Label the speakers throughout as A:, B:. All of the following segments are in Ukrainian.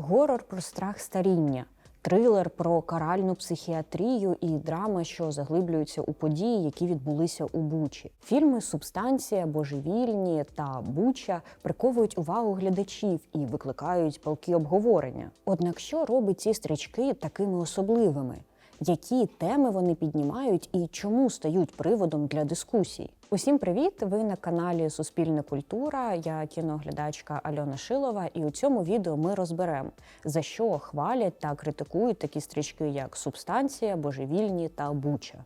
A: Горор про страх старіння, трилер про каральну психіатрію і драма, що заглиблюються у події, які відбулися у Бучі. Фільми Субстанція, Божевільні та Буча приковують увагу глядачів і викликають палки обговорення. Однак, що робить ці стрічки такими особливими? Які теми вони піднімають і чому стають приводом для дискусій? Усім привіт! Ви на каналі Суспільна культура. Я кіноглядачка Альона Шилова, і у цьому відео ми розберемо, за що хвалять та критикують такі стрічки, як Субстанція, Божевільні та Буча.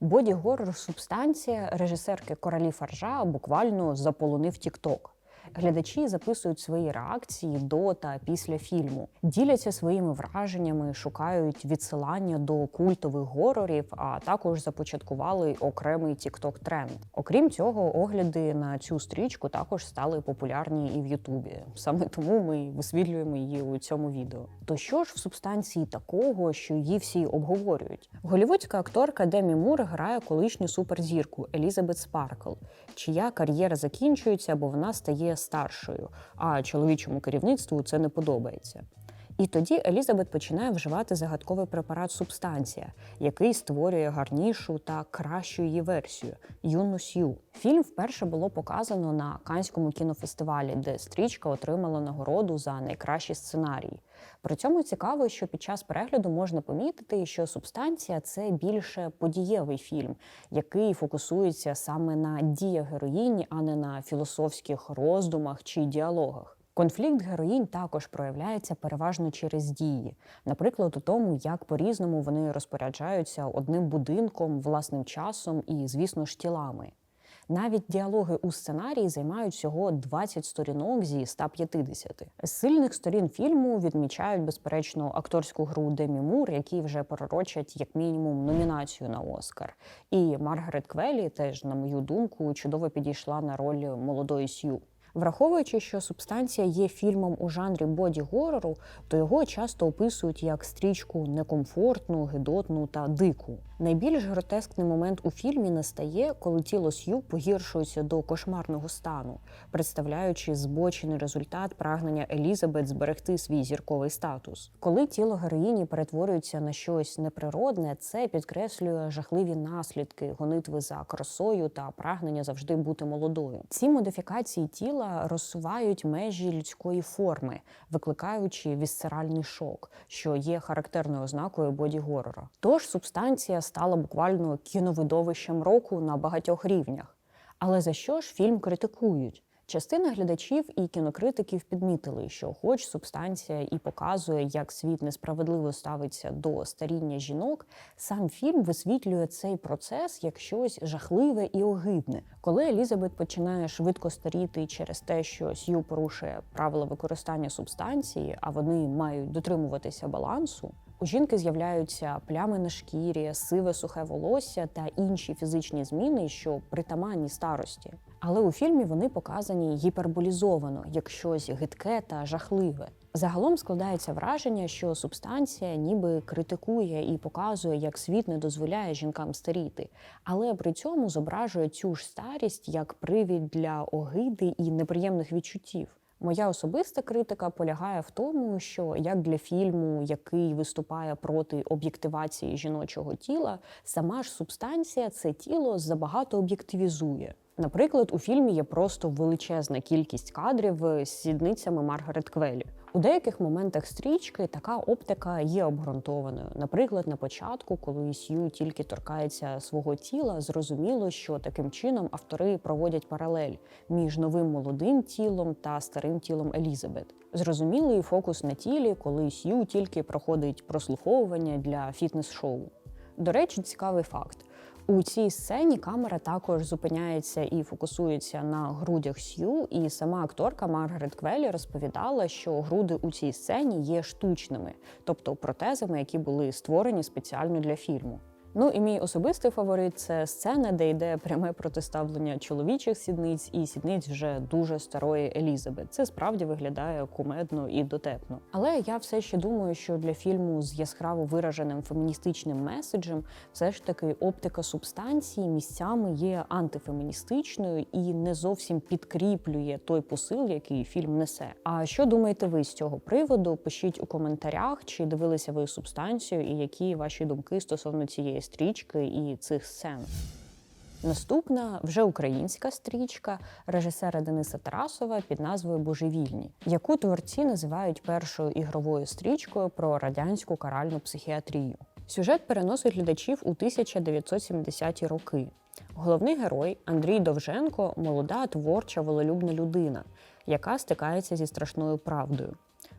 A: Боді горор Субстанція режисерки Коралі Фаржа буквально заполонив Тікток. Глядачі записують свої реакції до та після фільму, діляться своїми враженнями, шукають відсилання до культових горорів, а також започаткували окремий тікток тренд. Окрім цього, огляди на цю стрічку також стали популярні і в Ютубі. Саме тому ми висвітлюємо її у цьому відео. То що ж в субстанції такого, що її всі обговорюють? Голівудська акторка Демі Мур грає колишню суперзірку Елізабет Спаркл, чия кар'єра закінчується, бо вона стає старшою, а чоловічому керівництву це не подобається. І тоді Елізабет починає вживати загадковий препарат субстанція, який створює гарнішу та кращу її версію юну Сью. Фільм вперше було показано на Канському кінофестивалі, де стрічка отримала нагороду за найкращий сценарій. При цьому цікаво, що під час перегляду можна помітити, що субстанція це більше подієвий фільм, який фокусується саме на діях героїні, а не на філософських роздумах чи діалогах. Конфлікт героїнь також проявляється переважно через дії, наприклад, у тому, як по-різному вони розпоряджаються одним будинком, власним часом і, звісно ж, тілами. Навіть діалоги у сценарії займають всього 20 сторінок зі 150. З сильних сторін фільму відмічають безперечно акторську гру Демі Мур, які вже пророчать як мінімум номінацію на Оскар. І Маргарет Квелі теж, на мою думку, чудово підійшла на роль молодої Сью. Враховуючи, що субстанція є фільмом у жанрі боді-горору, то його часто описують як стрічку некомфортну, гидотну та дику. Найбільш гротескний момент у фільмі настає, коли тіло Сью погіршується до кошмарного стану, представляючи збочений результат прагнення Елізабет зберегти свій зірковий статус. Коли тіло героїні перетворюється на щось неприродне, це підкреслює жахливі наслідки гонитви за красою та прагнення завжди бути молодою. Ці модифікації тіла розсувають межі людської форми, викликаючи вісцеральний шок, що є характерною ознакою боді-горора. Тож субстанція стала буквально кіновидовищем року на багатьох рівнях. Але за що ж фільм критикують? Частина глядачів і кінокритиків підмітили, що, хоч субстанція і показує, як світ несправедливо ставиться до старіння жінок, сам фільм висвітлює цей процес як щось жахливе і огидне. Коли Елізабет починає швидко старіти через те, що Сью порушує правила використання субстанції, а вони мають дотримуватися балансу. У жінки з'являються плями на шкірі, сиве сухе волосся та інші фізичні зміни, що притаманні старості. Але у фільмі вони показані гіперболізовано, як щось гидке та жахливе. Загалом складається враження, що субстанція ніби критикує і показує, як світ не дозволяє жінкам старіти, але при цьому зображує цю ж старість як привід для огиди і неприємних відчуттів. Моя особиста критика полягає в тому, що як для фільму, який виступає проти об'єктивації жіночого тіла, сама ж субстанція це тіло забагато об'єктивізує. Наприклад, у фільмі є просто величезна кількість кадрів з сідницями Маргарет Квелі. У деяких моментах стрічки така оптика є обґрунтованою. Наприклад, на початку, коли Сью тільки торкається свого тіла, зрозуміло, що таким чином автори проводять паралель між новим молодим тілом та старим тілом Елізабет. Зрозумілий фокус на тілі, коли Сью тільки проходить прослуховування для фітнес-шоу. До речі, цікавий факт. У цій сцені камера також зупиняється і фокусується на грудях Сью, і сама акторка Маргарет Квелі розповідала, що груди у цій сцені є штучними, тобто протезами, які були створені спеціально для фільму. Ну і мій особистий фаворит це сцена, де йде пряме протиставлення чоловічих сідниць і сідниць вже дуже старої Елізабет. Це справді виглядає кумедно і дотепно. Але я все ще думаю, що для фільму з яскраво вираженим феміністичним меседжем все ж таки оптика субстанції місцями є антифеміністичною і не зовсім підкріплює той посил, який фільм несе. А що думаєте ви з цього приводу? Пишіть у коментарях, чи дивилися ви субстанцію, і які ваші думки стосовно цієї стрічки і цих сцен. Наступна вже українська стрічка режисера Дениса Тарасова під назвою Божевільні, яку творці називають першою ігровою стрічкою про радянську каральну психіатрію. Сюжет переносить глядачів у 1970-ті роки. Головний герой Андрій Довженко молода, творча, волелюбна людина, яка стикається зі страшною правдою.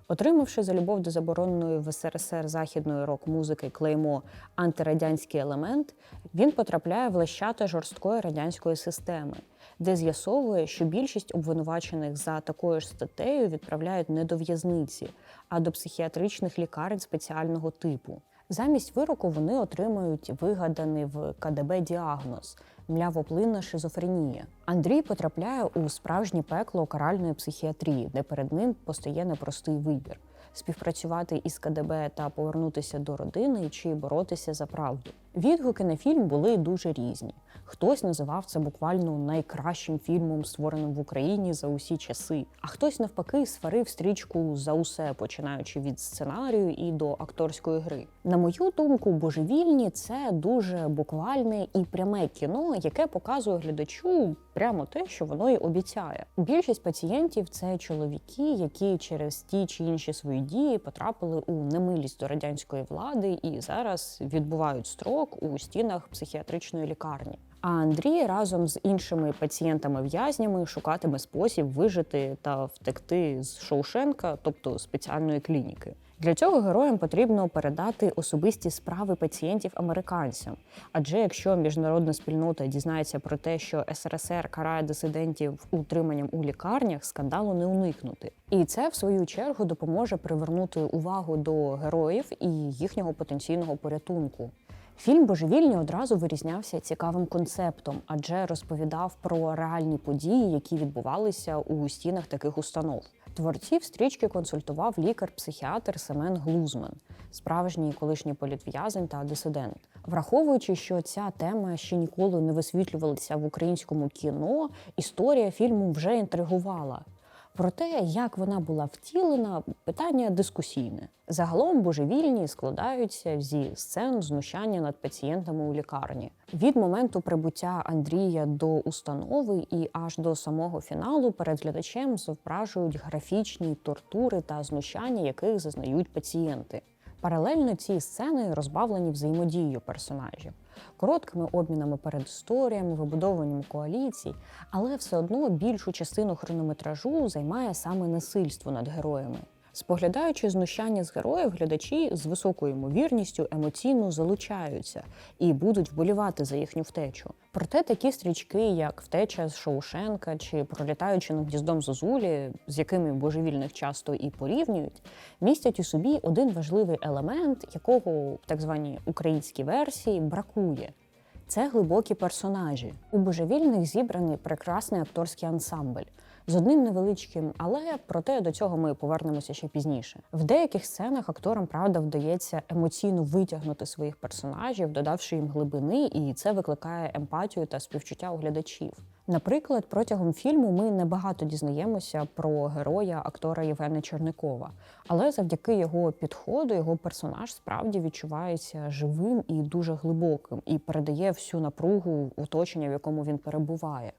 A: Отримавши за любов до забороненої в СРСР західної рок-музики клеймо антирадянський елемент, він потрапляє в лещата жорсткої радянської системи, де з'ясовує, що більшість обвинувачених за такою ж статтею відправляють не до в'язниці, а до психіатричних лікарень спеціального типу. Замість вироку вони отримують вигаданий в КДБ діагноз млявоплинна шизофренія. Андрій потрапляє у справжнє пекло каральної психіатрії, де перед ним постає непростий вибір: співпрацювати із КДБ та повернутися до родини чи боротися за правду. Відгуки на фільм були дуже різні. Хтось називав це буквально найкращим фільмом, створеним в Україні за усі часи. А хтось навпаки сварив стрічку за усе, починаючи від сценарію і до акторської гри. На мою думку, божевільні це дуже буквальне і пряме кіно, яке показує глядачу прямо те, що воно й обіцяє. Більшість пацієнтів це чоловіки, які через ті чи інші свої дії потрапили у немилість до радянської влади і зараз відбувають строк у стінах психіатричної лікарні. А Андрій разом з іншими пацієнтами-в'язнями шукатиме спосіб вижити та втекти з Шоушенка, тобто спеціальної клініки. Для цього героям потрібно передати особисті справи пацієнтів американцям. Адже якщо міжнародна спільнота дізнається про те, що СРСР карає дисидентів утриманням у лікарнях, скандалу не уникнути. І це в свою чергу допоможе привернути увагу до героїв і їхнього потенційного порятунку. Фільм Божевільні одразу вирізнявся цікавим концептом, адже розповідав про реальні події, які відбувалися у стінах таких установ. Творців стрічки консультував лікар-психіатр Семен Глузман, справжній колишній політв'язень та дисидент. Враховуючи, що ця тема ще ніколи не висвітлювалася в українському кіно, історія фільму вже інтригувала. Проте, як вона була втілена, питання дискусійне. Загалом божевільні складаються зі сцен знущання над пацієнтами у лікарні. Від моменту прибуття Андрія до установи і аж до самого фіналу перед глядачем зображують графічні тортури та знущання, яких зазнають пацієнти. Паралельно ці сцени розбавлені взаємодією персонажів, короткими обмінами перед історіями, вибудовуванням коаліцій, але все одно більшу частину хронометражу займає саме насильство над героями. Споглядаючи знущання з героїв, глядачі з високою ймовірністю емоційно залучаються і будуть вболівати за їхню втечу. Проте такі стрічки, як втеча з Шоушенка чи пролітаючи над гніздом Зозулі, з якими божевільних часто і порівнюють, містять у собі один важливий елемент, якого в так званій українській версії бракує. Це глибокі персонажі. У божевільних зібраний прекрасний акторський ансамбль з одним невеличким, але проте до цього ми повернемося ще пізніше. В деяких сценах акторам правда вдається емоційно витягнути своїх персонажів, додавши їм глибини, і це викликає емпатію та співчуття у глядачів. Наприклад, протягом фільму ми небагато дізнаємося про героя актора Євгена Черникова, але завдяки його підходу його персонаж справді відчувається живим і дуже глибоким, і передає всю напругу оточення, в якому він перебуває.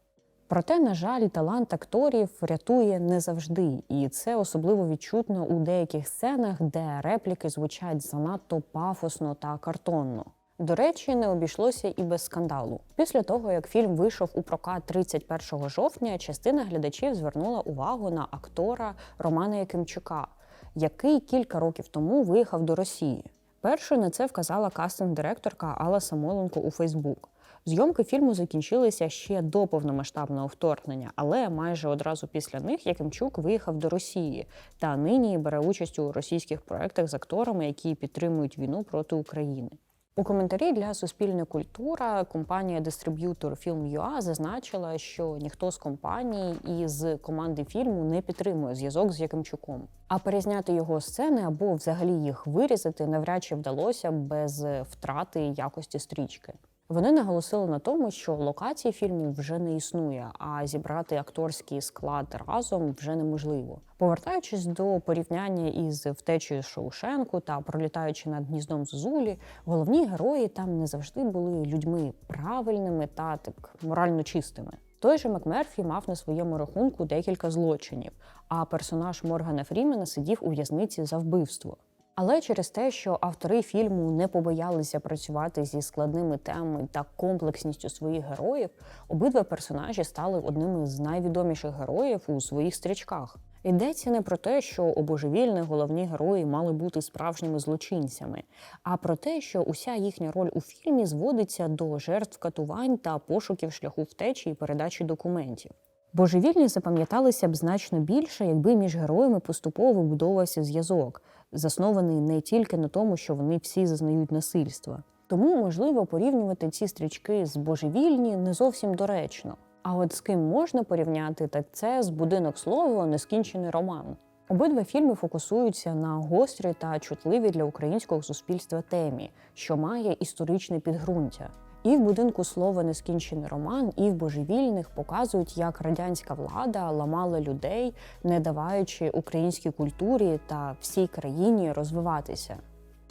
A: Проте, на жаль, талант акторів рятує не завжди, і це особливо відчутно у деяких сценах, де репліки звучать занадто пафосно та картонно. До речі, не обійшлося і без скандалу. Після того, як фільм вийшов у прокат 31 жовтня, частина глядачів звернула увагу на актора Романа Якимчука, який кілька років тому виїхав до Росії. Першою на це вказала кастинг-директорка Алла Самойленко у Фейсбук. Зйомки фільму закінчилися ще до повномасштабного вторгнення, але майже одразу після них Якимчук виїхав до Росії та нині бере участь у російських проектах з акторами, які підтримують війну проти України. У коментарі для Суспільна культура компанія дистриб'ютор Film.ua зазначила, що ніхто з компаній і з команди фільму не підтримує зв'язок з Якимчуком. А перезняти його сцени або взагалі їх вирізати навряд чи вдалося без втрати якості стрічки. Вони наголосили на тому, що локації фільму вже не існує, а зібрати акторський склад разом вже неможливо. Повертаючись до порівняння із втечею Шоушенку та пролітаючи над гніздом Зозулі, головні герої там не завжди були людьми правильними та так морально чистими. Той же Макмерфі мав на своєму рахунку декілька злочинів, а персонаж Моргана Фрімена сидів у в'язниці за вбивство. Але через те, що автори фільму не побоялися працювати зі складними темами та комплексністю своїх героїв, обидва персонажі стали одними з найвідоміших героїв у своїх стрічках. Йдеться не про те, що обожевільні головні герої мали бути справжніми злочинцями, а про те, що уся їхня роль у фільмі зводиться до жертв катувань та пошуків шляху втечі і передачі документів. Божевільні запам'яталися б значно більше, якби між героями поступово вибудовувався зв'язок, заснований не тільки на тому, що вони всі зазнають насильства. Тому можливо порівнювати ці стрічки з божевільні не зовсім доречно. А от з ким можна порівняти, так це з будинок слова нескінчений роман. Обидва фільми фокусуються на гострій та чутливій для українського суспільства темі, що має історичне підґрунтя. І в будинку слова нескінчений роман, і в божевільних показують, як радянська влада ламала людей, не даваючи українській культурі та всій країні розвиватися.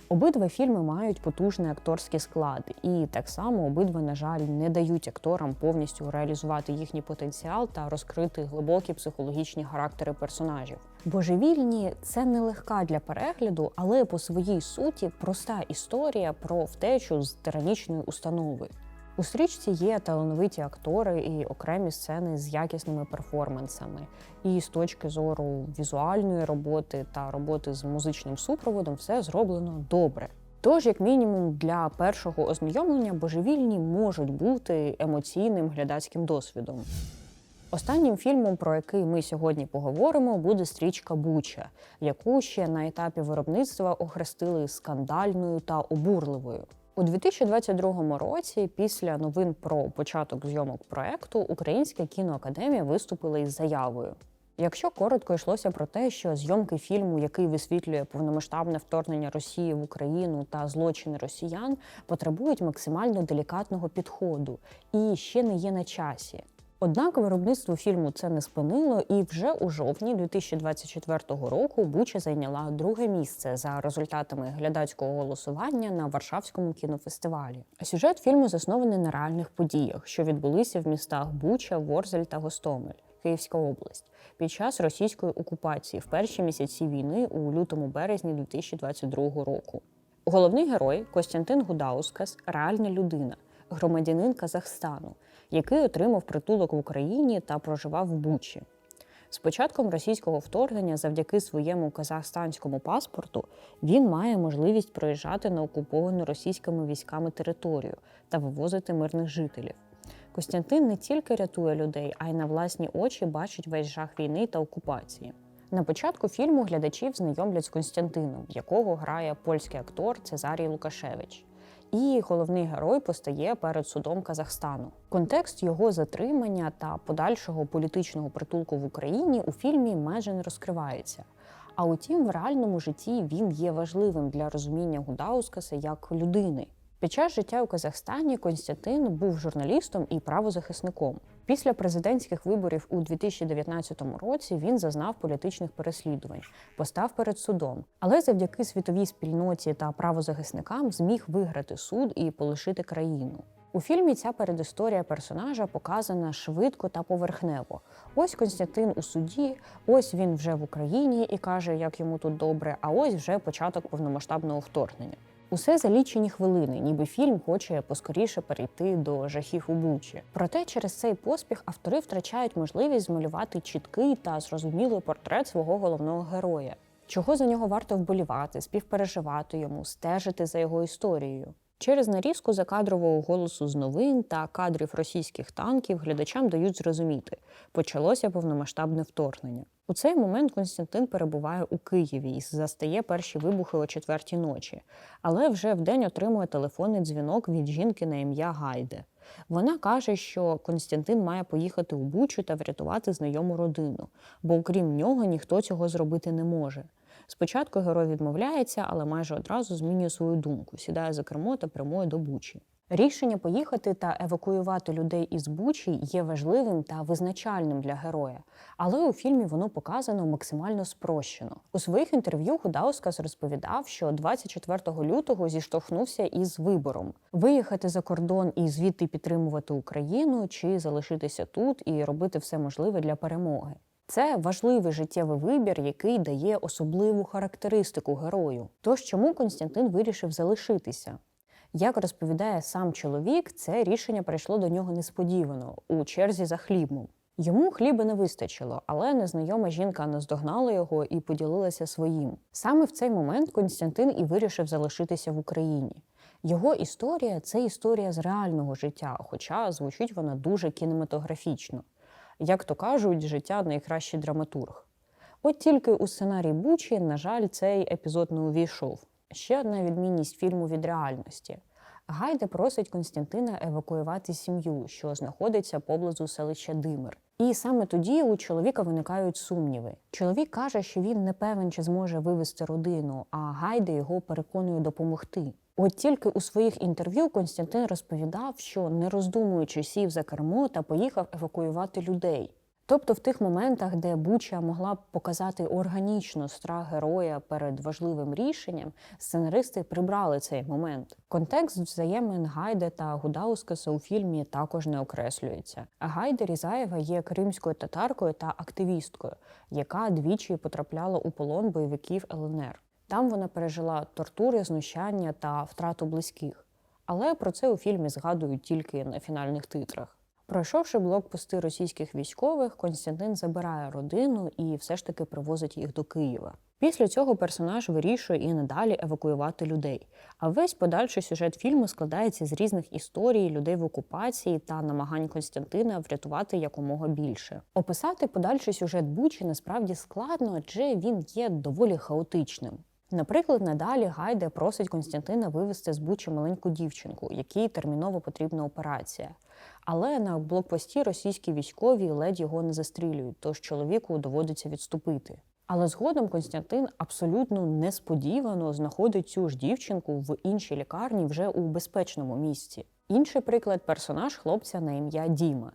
A: Обидва фільми мають потужний акторський склад, і так само обидва, на жаль, не дають акторам повністю реалізувати їхній потенціал та розкрити глибокі психологічні характери персонажів. Божевільні це нелегка для перегляду, але по своїй суті проста історія про втечу з тиранічної установи. У стрічці є талановиті актори і окремі сцени з якісними перформансами. І з точки зору візуальної роботи та роботи з музичним супроводом все зроблено добре. Тож, як мінімум, для першого ознайомлення божевільні можуть бути емоційним глядацьким досвідом. Останнім фільмом, про який ми сьогодні поговоримо, буде стрічка Буча, яку ще на етапі виробництва охрестили скандальною та обурливою. У 2022 році, після новин про початок зйомок проекту, Українська кіноакадемія виступила із заявою. Якщо коротко йшлося про те, що зйомки фільму, який висвітлює повномасштабне вторгнення Росії в Україну та злочини росіян, потребують максимально делікатного підходу і ще не є на часі. Однак виробництво фільму це не спинило, і вже у жовтні 2024 року Буча зайняла друге місце за результатами глядацького голосування на Варшавському кінофестивалі. Сюжет фільму заснований на реальних подіях, що відбулися в містах Буча, Ворзель та Гостомель, Київська область, під час російської окупації в перші місяці війни у лютому березні 2022 року. Головний герой Костянтин Гудаускас реальна людина, громадянин Казахстану який отримав притулок в Україні та проживав в Бучі. З початком російського вторгнення, завдяки своєму казахстанському паспорту, він має можливість проїжджати на окуповану російськими військами територію та вивозити мирних жителів. Костянтин не тільки рятує людей, а й на власні очі бачить весь жах війни та окупації. На початку фільму глядачів знайомлять з Константином, якого грає польський актор Цезарій Лукашевич і головний герой постає перед судом Казахстану. Контекст його затримання та подальшого політичного притулку в Україні у фільмі майже не розкривається. А утім, в реальному житті він є важливим для розуміння Гудаускаса як людини. Під час життя у Казахстані Константин був журналістом і правозахисником. Після президентських виборів у 2019 році він зазнав політичних переслідувань, постав перед судом, але завдяки світовій спільноті та правозахисникам зміг виграти суд і полишити країну. У фільмі ця передісторія персонажа показана швидко та поверхнево. Ось Константин у суді, ось він вже в Україні і каже, як йому тут добре. А ось вже початок повномасштабного вторгнення. Усе за лічені хвилини, ніби фільм хоче поскоріше перейти до жахів у бучі. Проте через цей поспіх автори втрачають можливість змалювати чіткий та зрозумілий портрет свого головного героя. Чого за нього варто вболівати, співпереживати йому, стежити за його історією. Через нарізку закадрового голосу з новин та кадрів російських танків глядачам дають зрозуміти, почалося повномасштабне вторгнення. У цей момент Константин перебуває у Києві і застає перші вибухи о четвертій ночі, але вже вдень отримує телефонний дзвінок від жінки на ім'я Гайде. Вона каже, що Константин має поїхати у Бучу та врятувати знайому родину, бо окрім нього ніхто цього зробити не може. Спочатку герой відмовляється, але майже одразу змінює свою думку, сідає за кермо та прямує до Бучі. Рішення поїхати та евакуювати людей із Бучі є важливим та визначальним для героя, але у фільмі воно показано максимально спрощено. У своїх інтерв'ю Гудаускас розповідав, що 24 лютого зіштовхнувся із вибором: виїхати за кордон і звідти підтримувати Україну, чи залишитися тут і робити все можливе для перемоги. Це важливий життєвий вибір, який дає особливу характеристику герою. Тож чому Константин вирішив залишитися? Як розповідає сам чоловік, це рішення прийшло до нього несподівано у черзі за хлібом. Йому хліба не вистачило, але незнайома жінка наздогнала його і поділилася своїм. Саме в цей момент Константин і вирішив залишитися в Україні. Його історія це історія з реального життя, хоча звучить вона дуже кінематографічно. Як то кажуть, життя найкращий драматург. От тільки у сценарій Бучі, на жаль, цей епізод не увійшов. Ще одна відмінність фільму від реальності. Гайде просить Константина евакуювати сім'ю, що знаходиться поблизу селища Димир. І саме тоді у чоловіка виникають сумніви. Чоловік каже, що він не певен, чи зможе вивезти родину, а Гайде його переконує допомогти. От тільки у своїх інтерв'ю Константин розповідав, що не роздумуючи сів за кермо та поїхав евакуювати людей. Тобто в тих моментах, де Буча могла б показати органічно страх героя перед важливим рішенням, сценаристи прибрали цей момент. Контекст взаємин Гайде та Гудаускаса у фільмі також не окреслюється. Гайде Різаєва є кримською татаркою та активісткою, яка двічі потрапляла у полон бойовиків ЛНР. Там вона пережила тортури, знущання та втрату близьких. Але про це у фільмі згадують тільки на фінальних титрах. Пройшовши блокпости російських військових, Константин забирає родину і все ж таки привозить їх до Києва. Після цього персонаж вирішує і надалі евакуювати людей. А весь подальший сюжет фільму складається з різних історій людей в окупації та намагань Константина врятувати якомога більше. Описати подальший сюжет Бучі насправді складно, адже він є доволі хаотичним. Наприклад, надалі Гайде просить Константина вивезти з Бучі маленьку дівчинку, якій терміново потрібна операція. Але на блокпості російські військові ледь його не застрілюють, тож чоловіку доводиться відступити. Але згодом Константин абсолютно несподівано знаходить цю ж дівчинку в іншій лікарні вже у безпечному місці. Інший приклад персонаж хлопця на ім'я Діма.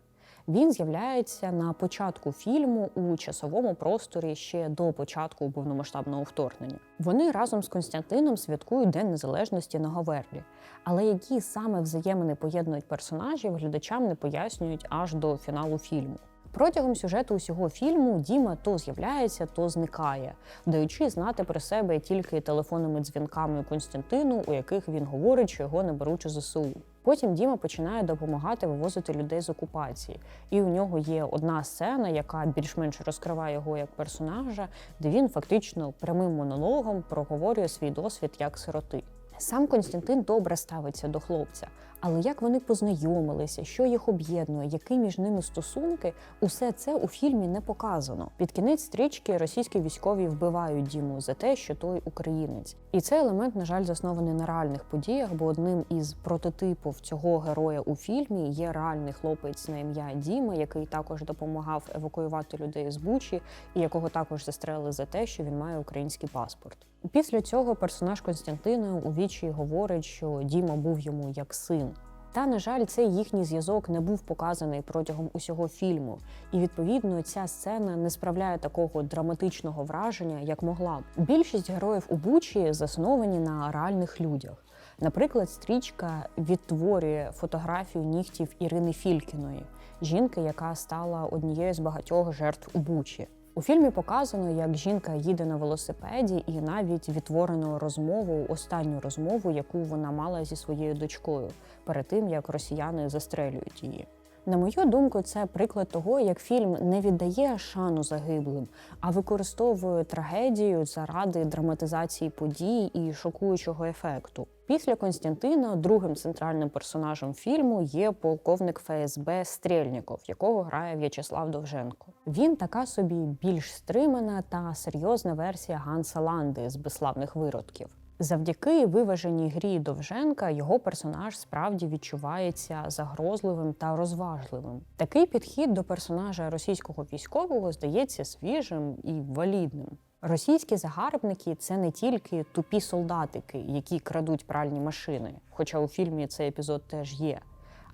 A: Він з'являється на початку фільму у часовому просторі ще до початку повномасштабного вторгнення. Вони разом з Константином святкують День Незалежності на Говерлі. Але які саме взаємини поєднують персонажів, глядачам не пояснюють аж до фіналу фільму. Протягом сюжету усього фільму Діма то з'являється, то зникає, даючи знати про себе тільки телефонними дзвінками Константину, у яких він говорить, що його не беруть у ЗСУ. Потім Діма починає допомагати вивозити людей з окупації, і у нього є одна сцена, яка більш-менш розкриває його як персонажа, де він фактично прямим монологом проговорює свій досвід як сироти. Сам Константин добре ставиться до хлопця, але як вони познайомилися, що їх об'єднує, які між ними стосунки, усе це у фільмі не показано. Під кінець стрічки російські військові вбивають Діму за те, що той українець. І цей елемент, на жаль, заснований на реальних подіях, бо одним із прототипів цього героя у фільмі є реальний хлопець на ім'я Діма, який також допомагав евакуювати людей з Бучі, і якого також застрелили за те, що він має український паспорт. Після цього персонаж Константина у вічі говорить, що Діма був йому як син. Та, на жаль, цей їхній зв'язок не був показаний протягом усього фільму, і відповідно ця сцена не справляє такого драматичного враження, як могла. Більшість героїв у Бучі засновані на реальних людях. Наприклад, стрічка відтворює фотографію нігтів Ірини Фількіної, жінки, яка стала однією з багатьох жертв у Бучі. У фільмі показано, як жінка їде на велосипеді, і навіть відтворено розмову, останню розмову, яку вона мала зі своєю дочкою перед тим, як росіяни застрелюють її. На мою думку, це приклад того, як фільм не віддає шану загиблим, а використовує трагедію заради драматизації подій і шокуючого ефекту. Після Константина другим центральним персонажем фільму є полковник ФСБ Стрельніков, якого грає В'ячеслав Довженко. Він така собі більш стримана та серйозна версія Ганса Ланди з безславних виродків. Завдяки виваженій грі Довженка його персонаж справді відчувається загрозливим та розважливим. Такий підхід до персонажа російського військового здається свіжим і валідним. Російські загарбники це не тільки тупі солдатики, які крадуть пральні машини, хоча у фільмі цей епізод теж є.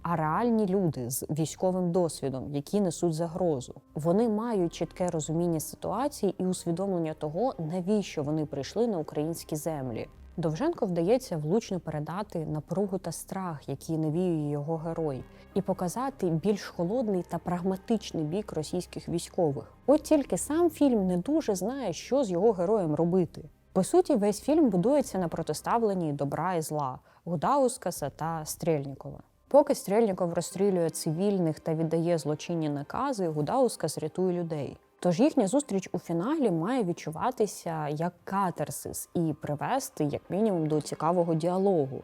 A: А реальні люди з військовим досвідом, які несуть загрозу. Вони мають чітке розуміння ситуації і усвідомлення того, навіщо вони прийшли на українські землі. Довженко вдається влучно передати напругу та страх, які навіює його герой, і показати більш холодний та прагматичний бік російських військових. От тільки сам фільм не дуже знає, що з його героєм робити. По суті, весь фільм будується на протиставленні добра і зла Гудаускаса та Стрельнікова. Поки Стрельніков розстрілює цивільних та віддає злочинні накази, Гудаускас рятує людей. Тож їхня зустріч у фіналі має відчуватися як катарсис і привести як мінімум до цікавого діалогу,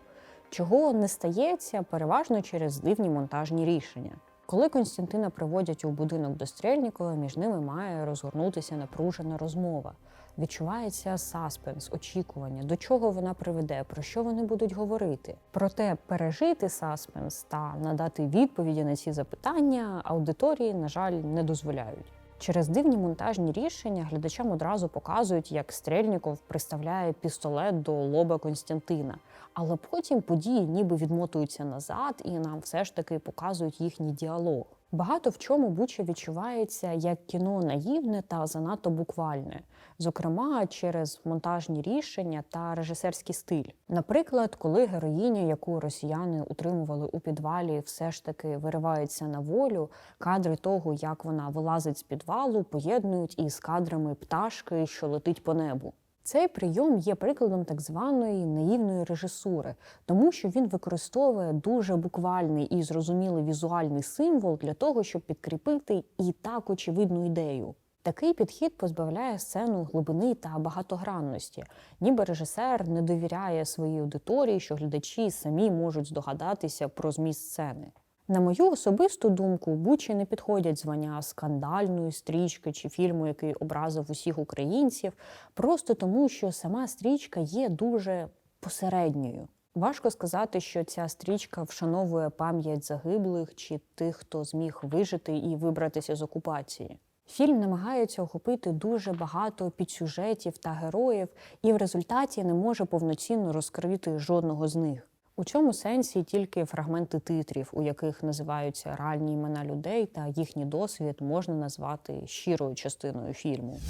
A: чого не стається переважно через дивні монтажні рішення. Коли Константина приводять у будинок до Стрельнікова, між ними має розгорнутися напружена розмова. Відчувається саспенс, очікування, до чого вона приведе, про що вони будуть говорити. Проте пережити саспенс та надати відповіді на ці запитання аудиторії, на жаль, не дозволяють. Через дивні монтажні рішення глядачам одразу показують, як Стрельніков приставляє пістолет до лоба Константина, але потім події ніби відмотуються назад, і нам все ж таки показують їхній діалог. Багато в чому Буча відчувається як кіно наївне та занадто буквальне, зокрема через монтажні рішення та режисерський стиль. Наприклад, коли героїня, яку росіяни утримували у підвалі, все ж таки виривається на волю, кадри того, як вона вилазить з підвалу, поєднують із кадрами пташки, що летить по небу. Цей прийом є прикладом так званої наївної режисури, тому що він використовує дуже буквальний і зрозумілий візуальний символ для того, щоб підкріпити і так очевидну ідею. Такий підхід позбавляє сцену глибини та багатогранності, ніби режисер не довіряє своїй аудиторії, що глядачі самі можуть здогадатися про зміст сцени. На мою особисту думку, Бучі не підходять звання скандальної стрічки чи фільму, який образив усіх українців, просто тому, що сама стрічка є дуже посередньою. Важко сказати, що ця стрічка вшановує пам'ять загиблих чи тих, хто зміг вижити і вибратися з окупації. Фільм намагається охопити дуже багато підсюжетів та героїв, і в результаті не може повноцінно розкрити жодного з них. У цьому сенсі тільки фрагменти титрів, у яких називаються реальні імена людей та їхній досвід, можна назвати щирою частиною фільму.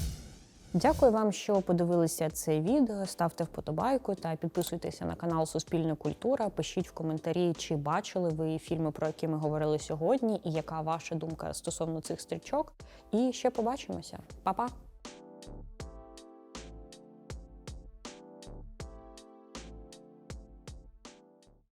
A: Дякую вам, що подивилися це відео. Ставте вподобайку та підписуйтеся на канал Суспільна культура. Пишіть в коментарі, чи бачили ви фільми, про які ми говорили сьогодні, і яка ваша думка стосовно цих стрічок. І ще побачимося. Па-па!